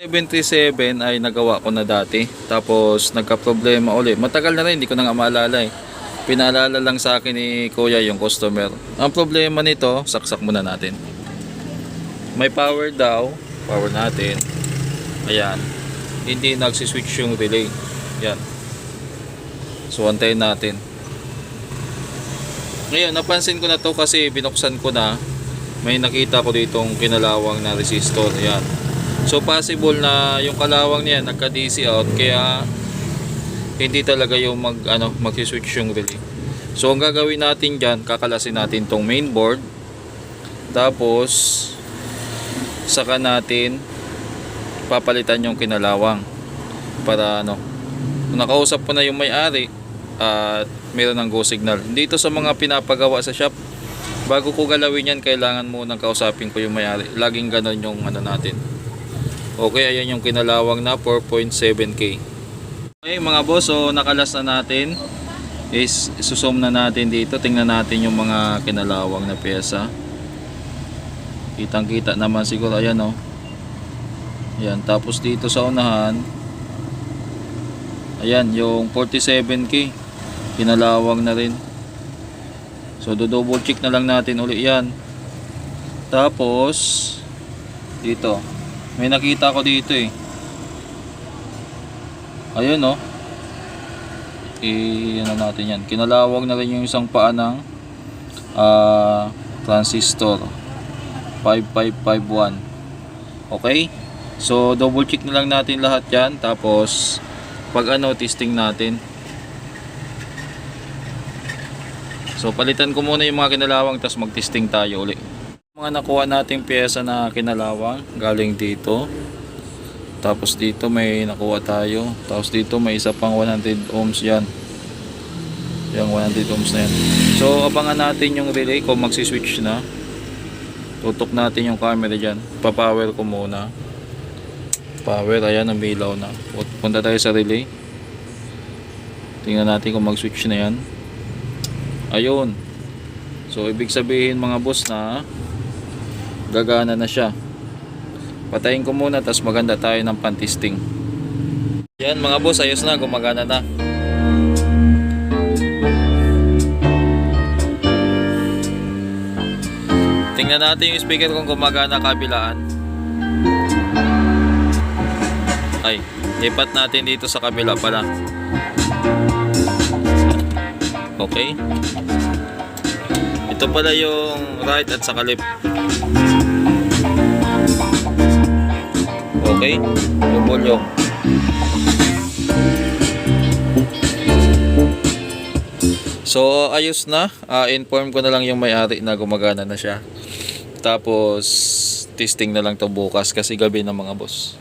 737 ay nagawa ko na dati. Tapos nagka-problema ulit. Matagal na rin, hindi ko na nga maalala eh. Pinaalala lang sa akin ni Kuya yung customer. Ang problema nito, saksak muna natin. May power daw. Power natin. Ayan. Hindi nagsiswitch yung relay. Yan. So antayin natin. Ngayon, napansin ko na to kasi binuksan ko na. May nakita ko ditong kinalawang na resistor. Ayan. So possible na yung kalawang niya nagka DC out kaya hindi talaga yung mag ano magsi-switch yung relay. So ang gagawin natin diyan, kakalasin natin tong main board. Tapos saka natin papalitan yung kinalawang para ano nakausap ko na yung may-ari at meron ng go signal. Dito sa mga pinapagawa sa shop, bago ko galawin yan, kailangan munang kausapin ko yung may-ari. Laging ganon yung ano natin. Okay, ayan yung kinalawang na 4.7k. Okay mga boss, so nakalas na natin. Is susum na natin dito. Tingnan natin yung mga kinalawang na pyesa. Kitang kita naman siguro. Ayan o. Oh. Ayan, tapos dito sa unahan. Ayan, yung 47k. Kinalawang na rin. So, do double check na lang natin uli yan. Tapos, dito. May nakita ko dito eh. Ayun oh. I ano natin yan. Kinalawag na rin yung isang paa ng ah, transistor 5551. Okay? So double check na lang natin lahat yan tapos pag ano testing natin. So palitan ko muna yung mga kinalawang tapos mag-testing tayo uli. Mga nakuha nating pyesa na kinalawang galing dito. Tapos dito may nakuha tayo. Tapos dito may isa pang 100 ohms yan. Yung 100 ohms na yan. So abangan natin yung relay kung magsi-switch na. Tutok natin yung camera dyan. Papower ko muna. Power, ayan, umilaw na. Punta tayo sa relay. Tingnan natin kung mag-switch na yan. Ayun. So, ibig sabihin mga boss na gagana na siya. Patayin ko muna, tapos maganda tayo ng pantisting. Yan mga boss, ayos na, gumagana na. Tingnan natin yung speaker kung gumagana kabilaan. Ay, lipat natin dito sa kabila pala. Okay. Ito pala yung right at saka left. Okay. Yung volume. So, ayos na. Ah, inform ko na lang yung may-ari na gumagana na siya. Tapos, testing na lang to bukas kasi gabi na mga boss.